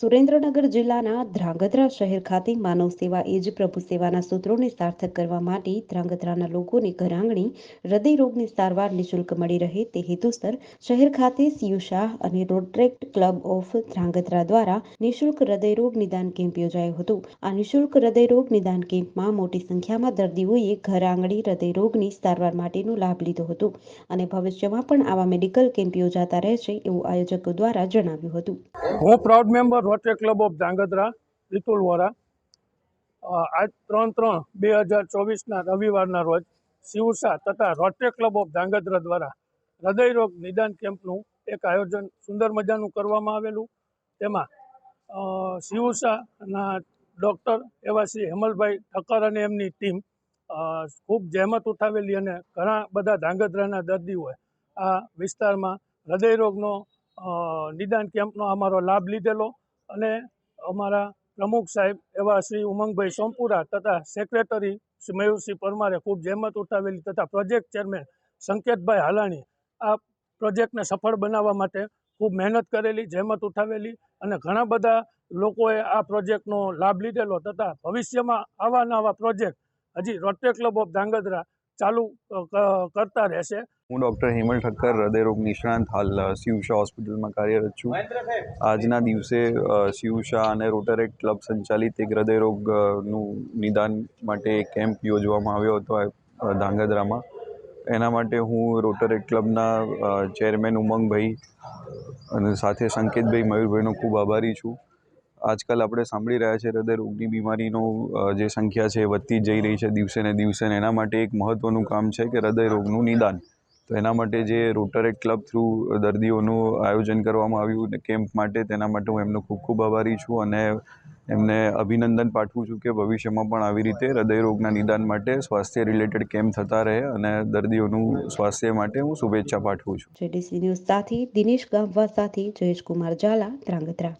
સુરેન્દ્રનગર જિલ્લાના ધ્રાંગધ્રા શહેર ખાતે માનવ સેવા એ જ પ્રભુ સેવાના સૂત્રોને સાર્થક કરવા માટે ધ્રાંગધ્રાના લોકોને ઘરઆંગણે હૃદયરોગની સારવાર નિઃશુલ્ક મળી રહે તે હેતુસર શહેર ખાતે શાહ અને રોટ્રેક્ટ ક્લબ ઓફ ધ્રાંગધ્રા દ્વારા નિઃશુલ્ક હૃદયરોગ નિદાન કેમ્પ યોજાયો હતો. આ નિઃશુલ્ક હૃદયરોગ નિદાન કેમ્પમાં મોટી સંખ્યામાં દર્દીઓએ ઘરઆંગણે હૃદયરોગની સારવાર માટેનો લાભ લીધો હતો અને ભવિષ્યમાં પણ આવા મેડિકલ કેમ્પ યોજાતા રહેશે એવું આયોજકો દ્વારા જણાવ્યું હતું. Proud member Rotary Club of Dhrangadhra Vitul Vora આજ ત્રણ ત્રણ બે હજાર ચોવીસના રવિવારના રોજ શિવસા તથા રોટરી ક્લબ ઓફ ધ્રાંગધ્રા દ્વારા હૃદયરોગ નિદાન કેમ્પનું એક આયોજન સુંદર મજાનું કરવામાં આવેલું. તેમાં શિવસાના ડૉક્ટર એવા શ્રી હેમલભાઈ ઠક્કર અને એમની ટીમ ખૂબ જહેમત ઉઠાવેલી અને ઘણા બધા ધ્રાંગધ્રાના દર્દીઓએ આ વિસ્તારમાં હૃદયરોગનો નિદાન કેમ્પનો અમારો લાભ લીધેલો. અને અમારા પ્રમુખ સાહેબ એવા શ્રી ઉમંગભાઈ સોમપુરા તથા સેક્રેટરી શ્રી મયુરસિંહ પરમારે ખૂબ જહેમત ઉઠાવેલી તથા પ્રોજેક્ટ ચેરમેન સંકેતભાઈ હાલાણી આ પ્રોજેક્ટને સફળ બનાવવા માટે ખૂબ મહેનત કરેલી, જહેમત ઉઠાવેલી અને ઘણા બધા લોકોએ આ પ્રોજેક્ટનો લાભ લીધેલો તથા ભવિષ્યમાં આવા નવા પ્રોજેક્ટ હજી રોટરી ક્લબ ઓફ ધ્રાંગધ્રા ચાલુ ક- કરતા રહેશે. હું ડૉક્ટર હેમલ ઠક્કર હૃદયરોગ નિષ્ણાંત હાલ શિવશા હોસ્પિટલમાં કાર્યરત છું. આજના દિવસે શિવશા અને રોટરેક ક્લબ સંચાલિત એક હૃદયરોગનું નિદાન માટે એક કેમ્પ યોજવામાં આવ્યો હતો ધાંગધ્રામાં. એના માટે હું રોટરેક ક્લબના ચેરમેન ઉમંગભાઈ અને સાથે સંકેતભાઈ મયુરભાઈનો ખૂબ આભારી છું. આજકાલ આપણે સાંભળી રહ્યા છે હૃદયરોગની બીમારીનો અ, જે સંખ્યા છે વધતી જઈ રહી છે દિવસે ને દિવસે એના માટે એક મહત્ત્વનું કામ છે કે હૃદયરોગનું નિદાન. તો એના માટે જે રોટરેક્ટ ક્લબ થ્રુ દર્દીઓનું આયોજન કરવામાં આવ્યું કેમ્પ માટે તેના માટે હું એમનો ખૂબ ખૂબ આભારી છું અને એમને અભિનંદન પાઠવું છું કે ભવિષ્યમાં પણ આવી રીતે હૃદયરોગના નિદાન માટે સ્વાસ્થ્ય રિલેટેડ કેમ્પ થતા રહે અને દર્દીઓનું સ્વાસ્થ્ય માટે હું શુભેચ્છા પાઠવું છું. જેડીસી ન્યૂઝ સાથે દિનેશ ગામવા સાથે જયેશકુમાર ઝાલા ધ્રાંગધ્રા.